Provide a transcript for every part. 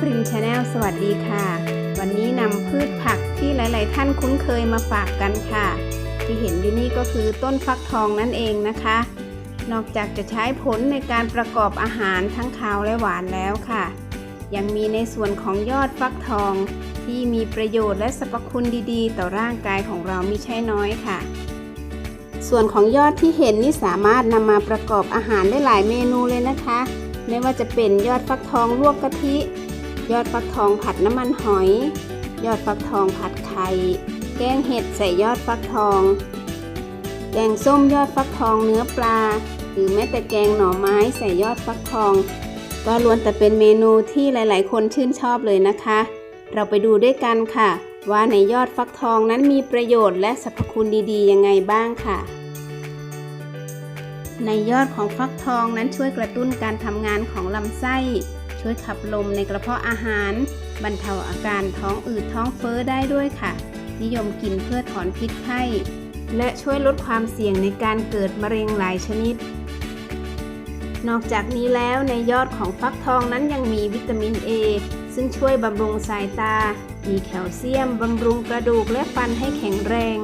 พรินชาแนลสวัสดีค่ะ วันนี้นำพืชผักที่หลาย ๆ ท่านคุ้นเคยมาฝากกันค่ะ ที่เห็นอยู่นี่ก็คือต้นฟักทองนั่นเองนะคะ นอกจากจะใช้ผลในการประกอบอาหารทั้งขาวและหวานแล้วค่ะ ยังมีในส่วนของยอดฟักทองที่มีประโยชน์และสรรพคุณดีๆ ต่อร่างกายของเราไม่ใช่น้อยค่ะ ส่วนของยอดที่เห็นนี่สามารถนำมาประกอบอาหารได้หลายเมนูเลยนะคะ ไม่ว่าจะเป็นยอดฟักทองลวกกะทิ ยอดฟักทองผัดน้ำมันหอย ยอดฟักทองผัดไข่ แกงเห็ดใส่ยอดฟักทอง แกงส้มยอดฟักทองเนื้อปลา หรือแม้แต่แกงหน่อไม้ใส่ยอดฟักทอง ก็ล้วนแต่เป็นเมนูที่หลาย ๆ คนชื่นชอบเลยนะคะ เราไปดูด้วยกันค่ะ ว่าในยอดฟักทองนั้นมีประโยชน์และสรรพคุณดี ๆ ยังไงบ้างค่ะในยอดของฟักทองนั้นช่วยกระตุ้นการทำงานของลำไส้ ช่วยขับลมในกระเพาะอาหาร บรรเทาอาการท้องอืดท้องเฟ้อได้ด้วยค่ะ นิยมกินเพื่อถอนพิษไข้ และช่วยลดความเสี่ยงในการเกิดมะเร็งหลายชนิด นอกจากนี้แล้วในยอดของฟักทองนั้นยังมีวิตามิน A ซึ่งช่วยบำรุงสายตา มีแคลเซียม บำรุงกระดูกและฟันให้แข็งแรง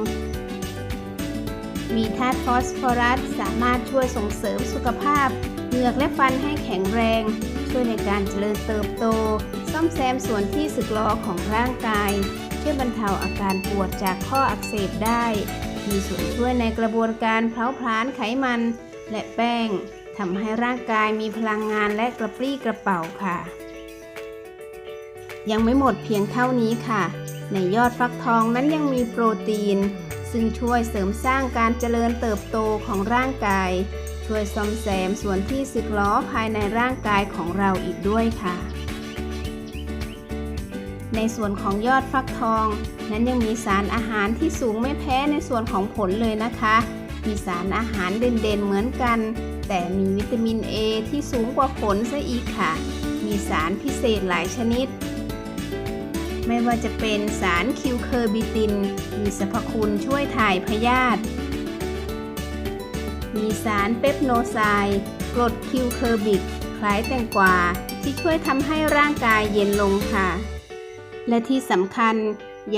มีธาตุฟอสฟอรัสสามารถช่วยส่งเสริมสุขภาพเหงือกและฟันให้แข็งแรง ช่วยในการเจริญเติบโต ซ่อมแซมส่วนที่สึกหรอของร่างกาย ช่วยบรรเทาอาการปวดจากข้ออักเสบได้ มีส่วนช่วยในกระบวนการเผาผลาญไขมัน และแป้งทำให้ร่างกายมีพลังงานและกระปรี้กระเป๋าค่ะ ยังไม่หมดเพียงเท่านี้ค่ะ ในยอดฟักทองนั้นยังมีโปรตีน ซึ่งช่วยเสริมสร้างการเจริญเติบโตของร่างกาย ช่วยซ่อมแซมส่วนที่สึกหรอภายในร่างกายของเราอีกด้วยค่ะ ในส่วนของยอดฟักทอง นั้นยังมีสารอาหารที่สูงไม่แพ้ในส่วนของผลเลยนะคะ มีสารอาหารเด่นๆเหมือนกัน แต่มีวิตามิน A ที่สูงกว่าผลซะอีกค่ะ มีสารพิเศษหลายชนิดไม่ว่าจะเป็นสารคิวเคอร์บิติน มีสรรพคุณช่วยถ่ายพยาธิ มีสารเปปโนไซด์กรดคิวเคอร์บิกคล้ายแตงกวาที่ช่วยทำให้ร่างกายเย็นลงค่ะ และที่สำคัญ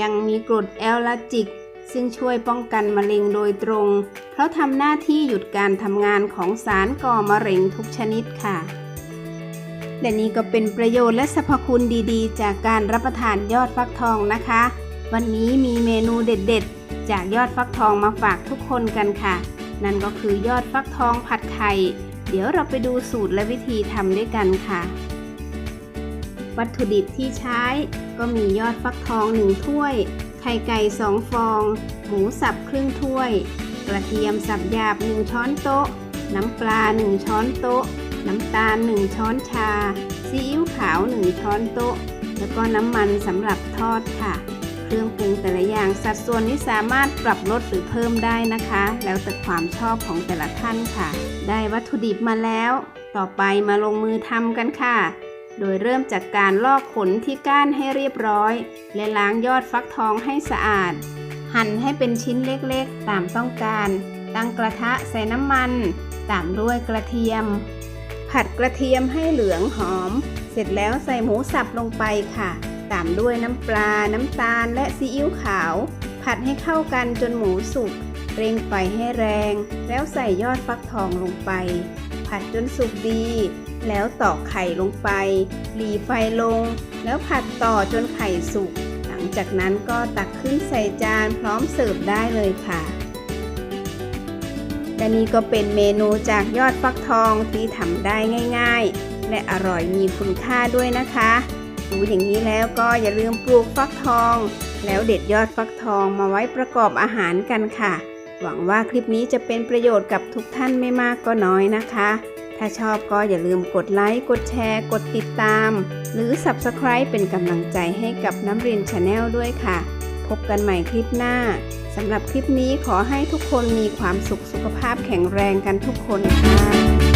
ยังมีกรดแอลลาจิก ซึ่งช่วยป้องกันมะเร็งโดยตรง เพราะทำหน้าที่หยุดการทำงานของสารก่อมะเร็งทุกชนิดค่ะ และนี่ก็เป็นประโยชน์และสรรพคุณดีๆ จากการรับประทานยอดฟักทองนะคะ วันนี้มีเมนูเด็ดๆ จากยอดฟักทองมาฝากทุกคนกันค่ะ นั่นก็คือยอดฟักทองผัดไข่ เดี๋ยวเราไปดูสูตรและวิธีทำด้วยกันค่ะ วัตถุดิบที่ใช้ก็มียอดฟักทอง 1 ถ้วย ไข่ไก่ 2 ฟอง หมูสับครึ่งถ้วย กระเทียมสับหยาบ 1 ช้อนโต๊ะ น้ำปลา 1 ช้อนโต๊ะ น้ำตาล 1 ช้อนชา ซีอิ๊วขาว 1 ช้อนโต๊ะ แล้วก็น้ำมันสำหรับทอดค่ะ เครื่องปรุงแต่ละอย่าง สัดส่วนนี้สามารถปรับลดหรือเพิ่มได้นะคะ แล้วแต่ความชอบของแต่ละท่านค่ะ ได้วัตถุดิบมาแล้ว ต่อไปมาลงมือทำกันค่ะ โดยเริ่มจากการลอกขนที่ก้านให้เรียบร้อย และล้างยอดฟักทองให้สะอาด หั่นให้เป็นชิ้นเล็กๆ ตามต้องการ ตั้งกระทะใส่น้ำมัน ตามด้วยกระเทียม ผัดกระเทียมให้เหลืองหอม เสร็จแล้วใส่หมูสับลงไปค่ะ ตามด้วยน้ำปลา น้ำตาล และซีอิ๊วขาว ผัดให้เข้ากันจนหมูสุก เร่งไฟให้แรง แล้วใส่ยอดฟักทองลงไป ผัดจนสุกดี แล้วตอกไข่ลงไป หลีไฟลง แล้วผัดต่อจนไข่สุก หลังจากนั้นก็ตักขึ้นใส่จานพร้อมเสิร์ฟได้เลยค่ะและนี่ก็เป็นเมนูจากยอดฟักทองที่ทำได้ง่าย ๆ และอร่อยมีคุณค่าด้วยนะคะ ดูอย่างนี้แล้วก็อย่าลืมปลูกฟักทอง แล้วเด็ดยอดฟักทองมาไว้ประกอบอาหารกันค่ะ หวังว่าคลิปนี้จะเป็นประโยชน์กับทุกท่านไม่มากก็น้อยนะคะ ถ้าชอบก็อย่าลืมกดไลค์ กดแชร์ กดติดตาม หรือ Subscribe เป็นกำลังใจให้กับน้ำรินชาแนลด้วยค่ะ พบกันใหม่คลิปหน้าสำหรับคลิปนี้ขอให้ทุกคนมีความสุขสุขภาพแข็งแรงกันทุกคนค่ะ